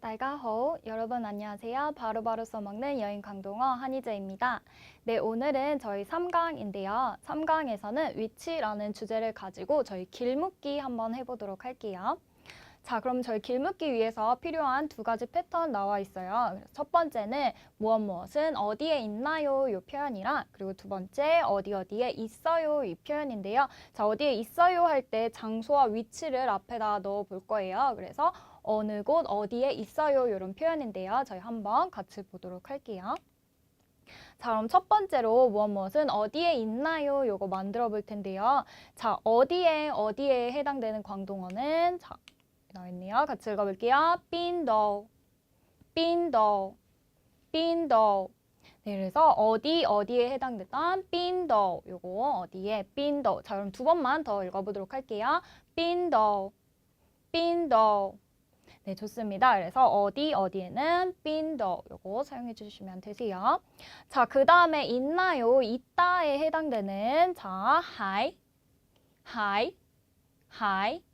달가호 여러분 안녕하세요. 바로바로 써먹는 여행 강동어 한희재입니다. 네, 오늘은 저희 3강인데요. 3강에서는 위치라는 주제를 가지고 저희 길묻기 한번 해보도록 할게요. 자, 그럼 저희 길묻기 위해서 필요한 두 가지 패턴 나와 있어요. 첫 번째는 무엇 무엇은 어디에 있나요? 이 표현이랑 그리고 두 번째 어디 어디에 있어요? 이 표현인데요. 자, 어디에 있어요 할 때 장소와 위치를 앞에다 넣어 볼 거예요. 그래서 어느 곳 어디에 있어요 이런 표현인데요. 저희 한번 같이 보도록 할게요. 자, 그럼 첫 번째로 무엇 무엇은 어디에 있나요? 요거 만들어 볼 텐데요. 자, 어디에 어디에 해당되는 광동어는 자, 나와 있네요. 같이 읽어 볼게요. 빈도 빈도 빈도 네, 그래서 어디 어디에 해당되던 빈도 요거 어디에 빈도 자, 그럼 두 번만 더 읽어 보도록 할게요. 빈도 빈도 네, 좋습니다. 그래서 어디 어디에는 빈도 요거 사용해 주시면 되세요. 자, 그 다음에 있나요? 있다에 해당되는 자, 하이, 하이, 하이.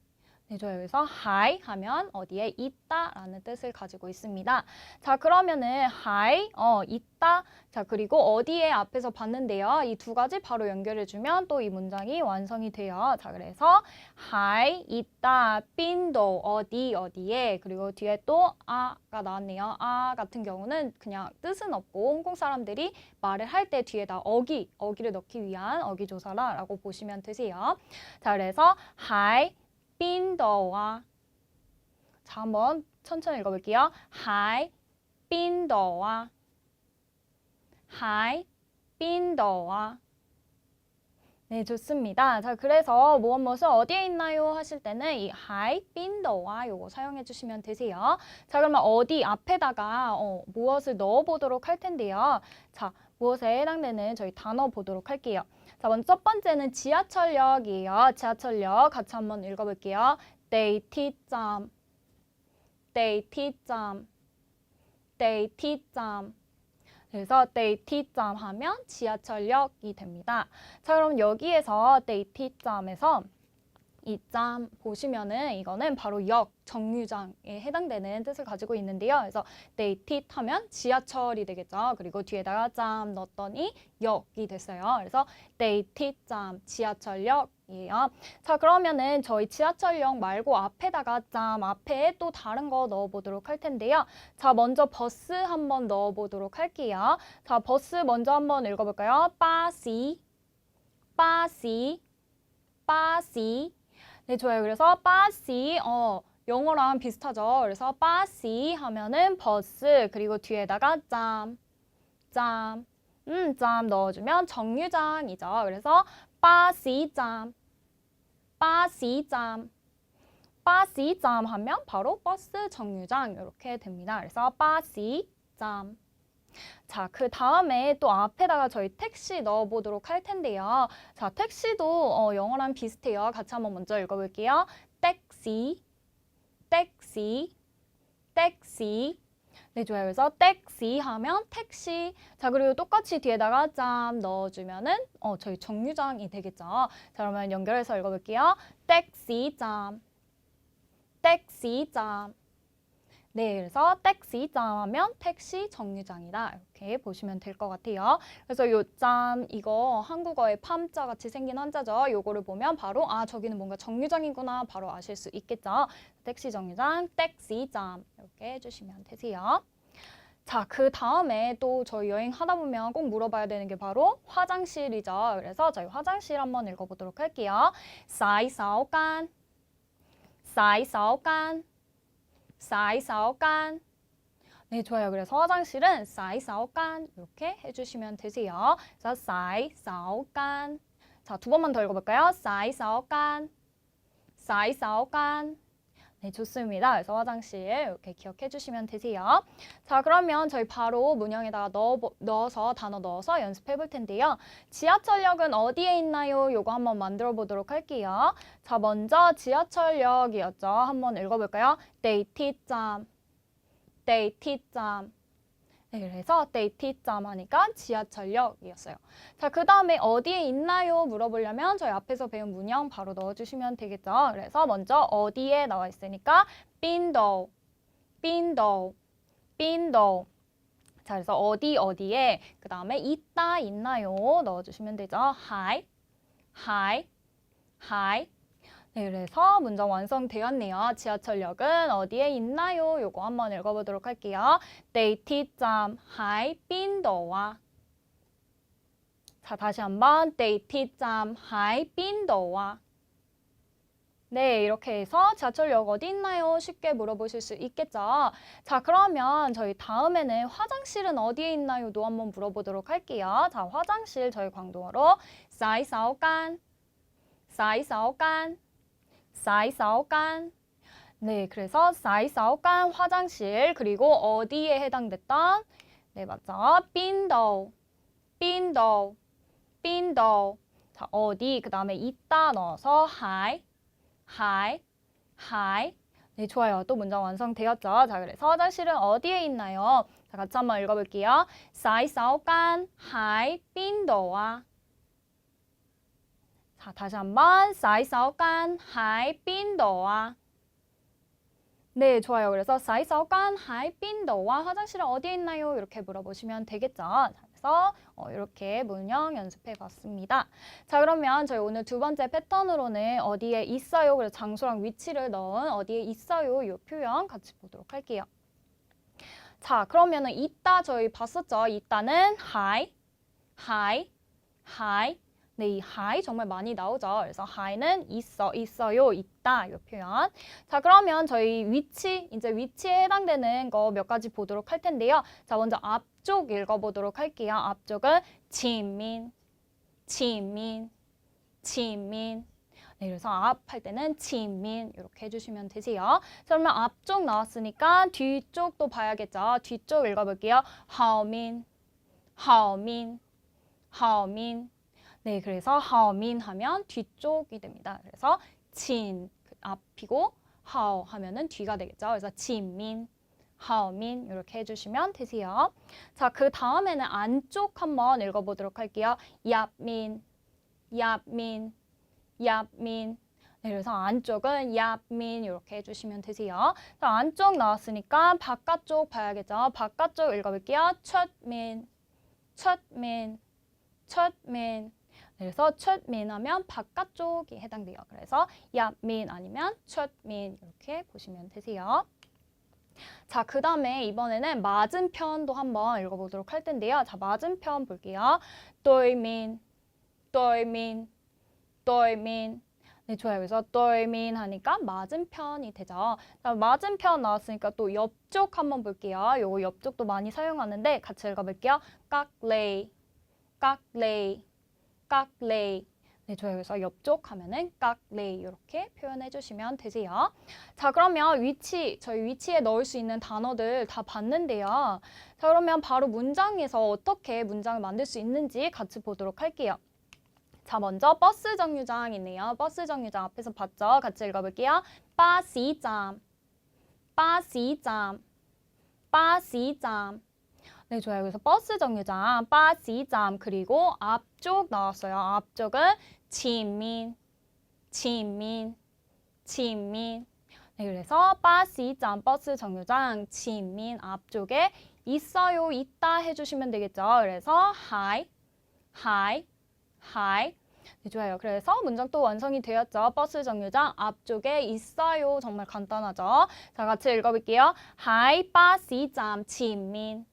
네, 좋아요. 그래서 하이 하면 어디에 있다라는 뜻을 가지고 있습니다. 자, 그러면은 하이, 어, 있다. 자, 그리고 어디에 앞에서 봤는데요. 이 두 가지 바로 연결해 주면 또 이 문장이 완성이 돼요. 자, 그래서 하이, 있다, 빈도, 어디, 어디에. 그리고 뒤에 또 아가 나왔네요. 아 같은 경우는 그냥 뜻은 없고 홍콩 사람들이 말을 할 때 뒤에다 어기, 어기를 넣기 위한 어기 조사라라고 보시면 되세요. 자, 그래서 하 빈더와 자 한번 천천히 읽어볼게요. 하이 빈더와 하이 빈더와 네, 좋습니다. 자, 그래서 무엇 무엇은 어디에 있나요? 하실 때는 이 하이 빈더와 요거 사용해 주시면 되세요. 자, 그러면 어디 앞에다가 어, 무엇을 넣어 보도록 할 텐데요. 자, 무엇에 해당되는 저희 단어 보도록 할게요. 자, 먼저 첫 번째는 지하철역이에요. 지하철역 같이 한번 읽어볼게요. 데이티점, 데이티점, 데이티점. 그래서 데이티점 하면 지하철역이 됩니다. 자, 그럼 여기에서 데이티점에서 이점 보시면은 이거는 바로 역, 정류장에 해당되는 뜻을 가지고 있는데요. 그래서 데이티 하면 지하철이 되겠죠. 그리고 뒤에다가 점 넣었더니 역이 됐어요. 그래서 데이티 점 지하철역 이에요. 자 그러면은 저희 지하철역 말고 앞에다가 점 앞에 또 다른 거 넣어보도록 할 텐데요. 자 먼저 버스 한번 넣어보도록 할게요. 자 버스 먼저 한번 읽어볼까요? 빠시, 빠시, 빠시. 네, 좋아요. 그래서 빠시, 어, 영어랑 비슷하죠. 그래서 빠시 하면은 버스, 그리고 뒤에다가 짬, 짬, 음, 짬 넣어주면 정류장이죠. 그래서 빠시 짬, 빠시 짬, 빠시 짬 하면 바로 버스 정류장 이렇게 됩니다. 그래서 빠시 짬. 자, 그 다음에 또 앞에다가 저희 택시 넣어보도록 할 텐데요. 자, 택시도 어, 영어랑 비슷해요. 같이 한번 먼저 읽어볼게요. 택시, 택시, 택시. 네, 좋아요. 그래서 택시 하면 택시. 자, 그리고 똑같이 뒤에다가 짬 넣어주면은 어, 저희 정류장이 되겠죠. 자, 그러면 연결해서 읽어볼게요. 택시점, 택시점. 네, 그래서 택시점 하면 택시 정류장이다. 이렇게 보시면 될 것 같아요. 그래서 요 점 이거 한국어의 팜자 같이 생긴 한자죠. 요거를 보면 바로 아 저기는 뭔가 정류장이구나 바로 아실 수 있겠죠. 택시 정류장, 택시점 이렇게 해주시면 되세요. 자, 그 다음에 또 저희 여행 하다 보면 꼭 물어봐야 되는 게 바로 화장실이죠. 그래서 저희 화장실 한번 읽어보도록 할게요. 사이사오간, 사이사오간. 사이사오간. 네, 좋아요. 그래서 화장실은 사이사오간 이렇게 해주시면 되세요. 그래서 사이사오간. 자, 두 번만 더 읽어볼까요? 사이사오간. 사이사오간. 네, 좋습니다. 그래서 화장실 이렇게 기억해 주시면 되세요. 자, 그러면 저희 바로 문형에다가 넣어, 넣어서 단어 넣어서 연습해 볼 텐데요. 지하철역은 어디에 있나요? 요거 한번 만들어 보도록 할게요. 자, 먼저 지하철역이었죠. 한번 읽어볼까요? 데이티점, 데이티점. 네, 그래서 데이티점 하니까 지하철역이었어요. 자, 그 다음에 어디에 있나요? 물어보려면 저희 앞에서 배운 문형 바로 넣어주시면 되겠죠. 그래서 먼저 어디에 나와 있으니까 빈도, 빈도, 빈도. 자, 그래서 어디 어디에 그 다음에 있다 있나요 넣어주시면 되죠. 하이, 하이, 하이. 네, 그래서 문장 완성되었네요. 지하철역은 어디에 있나요? 요거 한번 읽어보도록 할게요. 데이티점 하이빈도와 자, 다시 한번 데이티점 하이빈도와 네, 이렇게 해서 지하철역 어디 있나요? 쉽게 물어보실 수 있겠죠. 자, 그러면 저희 다음에는 화장실은 어디에 있나요?도 한번 물어보도록 할게요. 자, 화장실 저희 광동어로 사이사오간 사이사오간 사이사오깐. 네, 그래서 사이사오깐 화장실 그리고 어디에 해당됐던 네, 맞죠? 빈도 빈도 빈도 자, 어디 그다음에 있다 넣어서 하이 하이 하이 네, 좋아요. 또 문장 완성되었죠? 자, 그래서 화장실은 어디에 있나요? 자, 같이 한번 읽어볼게요. 사이사오깐 하이 빈도와 자, 다시 한번 사이사오간 하이빈도와 네, 좋아요. 그래서 사이사오간 하이빈도와 화장실은 어디에 있나요? 이렇게 물어보시면 되겠죠. 그래서 어, 이렇게 문형 연습해 봤습니다. 자, 그러면 저희 오늘 두 번째 패턴으로는 어디에 있어요? 그래서 장소랑 위치를 넣은 어디에 있어요? 이 표현 같이 보도록 할게요. 자, 그러면은 있다 저희 봤었죠. 있다는 하이, 하이, 하이, hi 정말 많이 나오죠. 그래서 hi는 있어, 있어요, 있다 이 표현. 자, 그러면 저희 위치, 이제 위치에 해당되는 거 몇 가지 보도록 할 텐데요. 자, 먼저 앞쪽 읽어보도록 할게요. 앞쪽은 지민, 지민, 지민. 네, 그래서 앞 할 때는 지민 이렇게 해주시면 되세요. 자, 그러면 앞쪽 나왔으니까 뒤쪽도 봐야겠죠. 뒤쪽 읽어볼게요. 하오민, 하오민, 하오민. 네, 그래서 하오민 하면 뒤쪽이 됩니다. 그래서 친 앞이고 하오 하면은 뒤가 되겠죠. 그래서 진민, 하오민 이렇게 해주시면 되세요. 자, 그 다음에는 안쪽 한번 읽어보도록 할게요. 얍민, 얍민, 얍민. 네, 그래서 안쪽은 얍민 이렇게 해주시면 되세요. 자, 안쪽 나왔으니까 바깥쪽 봐야겠죠. 바깥쪽 읽어볼게요. 첫민, 첫민, 첫민. 그래서 첫민 하면 바깥쪽이 해당돼요. 그래서 얍민 아니면 첫민 이렇게 보시면 되세요. 자, 그 다음에 이번에는 맞은편도 한번 읽어보도록 할 텐데요. 자, 맞은편 볼게요. 또이민, 또이민, 또이민. 네, 좋아요. 그래서 또이민 하니까 맞은편이 되죠. 자, 맞은편 나왔으니까 또 옆쪽 한번 볼게요. 요거 옆쪽도 많이 사용하는데 같이 읽어볼게요. 깍레이, 깍레이, 깍레이. 네, 좋아요. 그래서 옆쪽 하면은 깍레이 이렇게 표현해 주시면 되세요. 자, 그러면 위치, 저희 위치에 넣을 수 있는 단어들 다 봤는데요. 자, 그러면 바로 문장에서 어떻게 문장을 만들 수 있는지 같이 보도록 할게요. 자, 먼저 버스 정류장 있네요. 버스 정류장 앞에서 봤죠? 같이 읽어볼게요. 빠시점, 빠시점, 빠시점. 네, 좋아요. 그래서 버스 정류장, 버스점 그리고 앞쪽 나왔어요. 앞쪽은 지민, 지민, 지민. 네, 그래서 버스점, 버스 정류장, 지민 앞쪽에 있어요, 있다 해주시면 되겠죠. 그래서 hi, hi, hi. 네, 좋아요. 그래서 문장 또 완성이 되었죠. 버스 정류장 앞쪽에 있어요. 정말 간단하죠. 자, 같이 읽어볼게요. Hi, 빠시점 지민.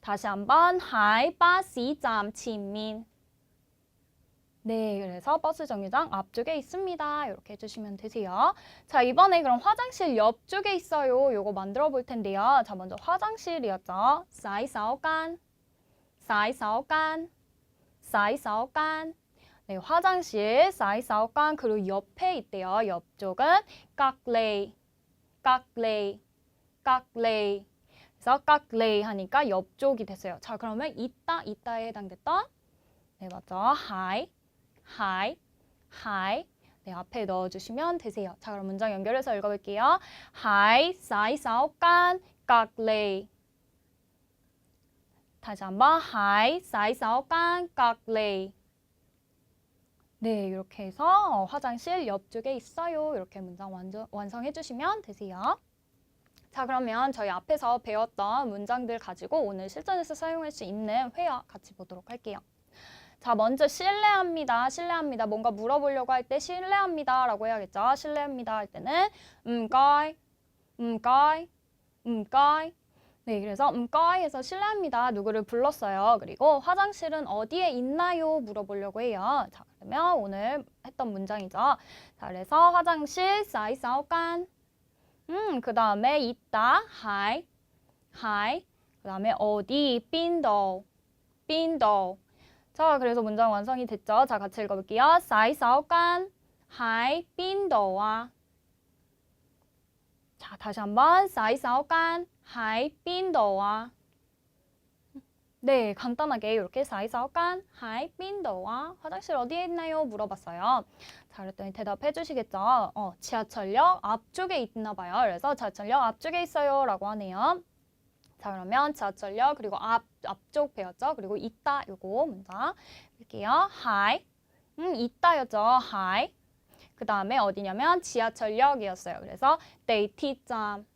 다시 한번 하이 버스 잠치민 네, 그래서 버스 정류장 앞쪽에 있습니다. 이렇게 해주시면 되세요. 자, 이번에 그럼 화장실 옆쪽에 있어요. 요거 만들어 볼 텐데요. 자, 먼저 화장실이었죠. 사이사오간, 사이사오간, 사이사오간. 네, 화장실 사이사오간 그리고 옆에 있대요. 옆쪽은 깍레이, 깍레이, 깍레이. 그래서 깍레이 하니까 옆쪽이 됐어요. 자, 그러면 있다, 있다에 해당됐던 네, 맞죠. 하이, 하이, 하이. 네, 앞에 넣어주시면 되세요. 자, 그럼 문장 연결해서 읽어볼게요. 하이, 사이, 사오깐, 깍레이. 다시 한번 하이, 사이, 사오깐, 깍레이. 네, 이렇게 해서 화장실 옆쪽에 있어요. 이렇게 문장 완성해 주시면 되세요. 자, 그러면 저희 앞에서 배웠던 문장들 가지고 오늘 실전에서 사용할 수 있는 회화 같이 보도록 할게요. 자, 먼저 신뢰합니다. 신뢰합니다. 뭔가 물어보려고 할때 신뢰합니다. 라고 해야겠죠. 신뢰합니다 할 때는 음, coi, 음, coi, 음, coi. 네, 그래서 음, coi에서 신뢰합니다. 누구를 불렀어요. 그리고 화장실은 어디에 있나요? 물어보려고 해요. 자, 그러면 오늘 했던 문장이죠. 자, 그래서 화장실 사이 사오간. 음, 그 다음에 있다, 하이. 그 다음에 어디, 빈도, 빈도. 자, 그래서 문장 완성이 됐죠. 자, 같이 읽어볼게요. 사이 사오간, 하이, 빈도와. 자, 다시 한번 사이 사오간, 하이, 빈도와. 네, 간단하게 이렇게 사이 사오 간, 하이, 빈도와 화장실 어디에 있나요? 물어봤어요. 자, 그랬더니 대답해 주시겠죠. 어, 지하철역 앞쪽에 있나 봐요. 그래서 지하철역 앞쪽에 있어요. 라고 하네요. 자, 그러면 지하철역 그리고 앞, 앞쪽 배웠죠. 그리고 있다 요거 문장 볼게요. 하이. 음, 있다였죠. 하이. 그 다음에 어디냐면 지하철역이었어요. 그래서 데이티점,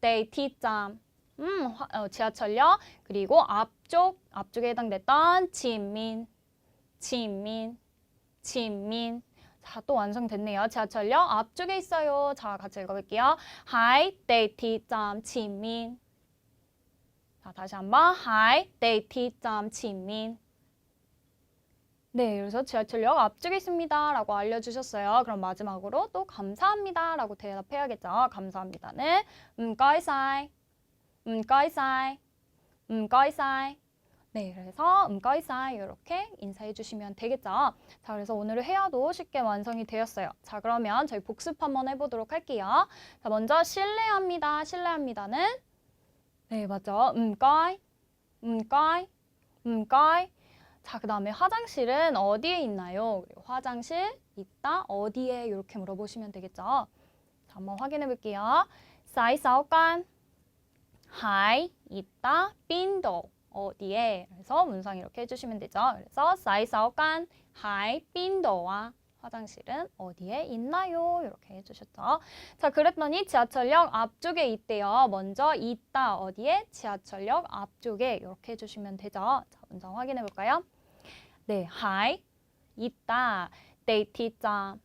데이티점. 음, 화- 어, 지하철역 그리고 앞쪽, 앞쪽에 해당됐던 진민, 진민, 진민. 자, 또 완성됐네요. 지하철역 앞쪽에 있어요. 자, 같이 읽어볼게요. 하이, 데이티점, 진민. 자, 다시 한번 하이, 데이티점, 진민. 네, 그래서 지하철역 앞쪽에 있습니다. 라고 알려주셨어요. 그럼 마지막으로 또 감사합니다. 라고 대답해야겠죠. 감사합니다는 음, 꺼이사이, 음, 꺼이사이, 음, 꺼이사이. 네, 그래서 음, 꺼이사이 이렇게 인사해 주시면 되겠죠. 자, 그래서 오늘의 회화도 쉽게 완성이 되었어요. 자, 그러면 저희 복습 한번 해보도록 할게요. 자, 먼저 신뢰합니다. 신뢰합니다는 네, 맞죠. 음, 꺼이, 음, 꺼이, 음, 꺼이. 자, 그 다음에 화장실은 어디에 있나요? 화장실 있다, 어디에 이렇게 물어보시면 되겠죠. 자, 한번 확인해 볼게요. 사이 사오간 하이 있다, 빈도 어디에? 그래서 문상 이렇게 해주시면 되죠. 그래서 사이 사오간 하이 빈도와 화장실은 어디에 있나요? 이렇게 해주셨죠. 자, 그랬더니 지하철역 앞쪽에 있대요. 먼저 있다 어디에? 지하철역 앞쪽에 이렇게 해주시면 되죠. 자, 문장 확인해 볼까요? 네, 하이 있다 데이티점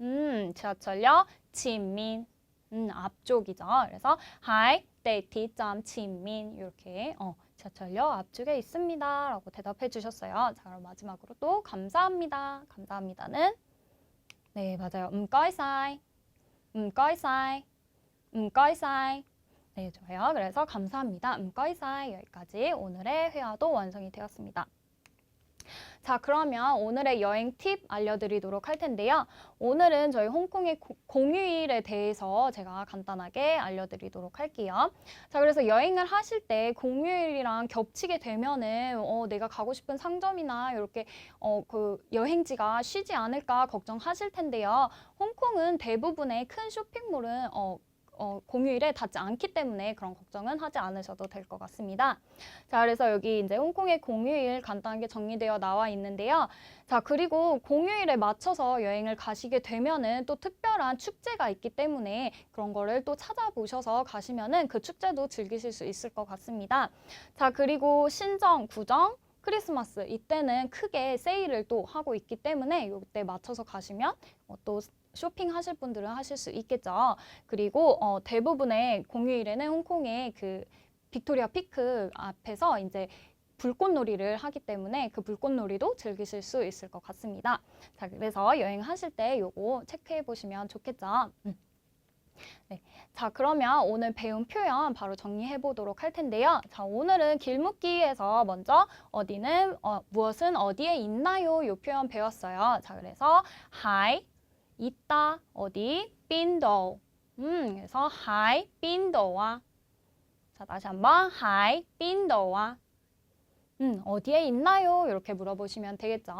음 지하철역 진민 음 앞쪽이죠. 그래서 하이 데이티점 진민 이렇게 어 지하철역 앞쪽에 있습니다 라고 대답해 주셨어요. 자, 그럼 마지막으로 또 감사합니다. 감사합니다는 네, 맞아요. 음 꺼이사이 음 꺼이사이 음 꺼이사이 네, 좋아요. 그래서 감사합니다. 음 꺼이사이 여기까지 오늘의 회화도 완성이 되었습니다. 자, 그러면 오늘의 여행 팁 알려드리도록 할 텐데요. 오늘은 저희 홍콩의 고- 공휴일에 대해서 제가 간단하게 알려드리도록 할게요. 자, 그래서 여행을 하실 때 공휴일이랑 겹치게 되면은 어, 내가 가고 싶은 상점이나 이렇게 어, 그 여행지가 쉬지 않을까 걱정하실 텐데요. 홍콩은 대부분의 큰 쇼핑몰은 어, 어, 공휴일에 닿지 않기 때문에 그런 걱정은 하지 않으셔도 될 것 같습니다. 자, 그래서 여기 이제 홍콩의 공휴일 간단하게 정리되어 나와 있는데요. 자, 그리고 공휴일에 맞춰서 여행을 가시게 되면은 또 특별한 축제가 있기 때문에 그런 거를 또 찾아보셔서 가시면은 그 축제도 즐기실 수 있을 것 같습니다. 자, 그리고 신정, 구정, 크리스마스 이때는 크게 세일을 또 하고 있기 때문에 이때 맞춰서 가시면 어, 또 쇼핑하실 분들은 하실 수 있겠죠. 그리고 어, 대부분의 공휴일에는 홍콩의 그 빅토리아 피크 앞에서 이제 불꽃놀이를 하기 때문에 그 불꽃놀이도 즐기실 수 있을 것 같습니다. 자, 그래서 여행하실 때 요거 체크해 보시면 좋겠죠. 음. 네. 자, 그러면 오늘 배운 표현 바로 정리해 보도록 할 텐데요. 자, 오늘은 길묻기에서 먼저 어디는 어, 무엇은 어디에 있나요? 요 표현 배웠어요. 자, 그래서 hi 있다 어디 빈도 음, 그래서 hi 빈도와 자, 다시 한번 hi 빈도와 음, 어디에 있나요? 이렇게 물어보시면 되겠죠.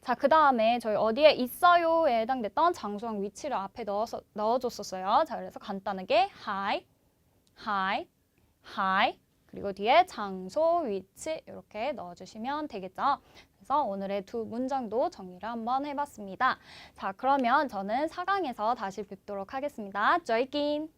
자, 그 다음에 저희 어디에 있어요에 해당됐던 장소랑 위치를 앞에 넣어서, 넣어줬었어요. 자, 그래서 간단하게 hi, hi, hi, 그리고 뒤에 장소, 위치 이렇게 넣어주시면 되겠죠. 그래서 오늘의 두 문장도 정리를 한번 해봤습니다. 자, 그러면 저는 4강에서 다시 뵙도록 하겠습니다. 쪼이긴!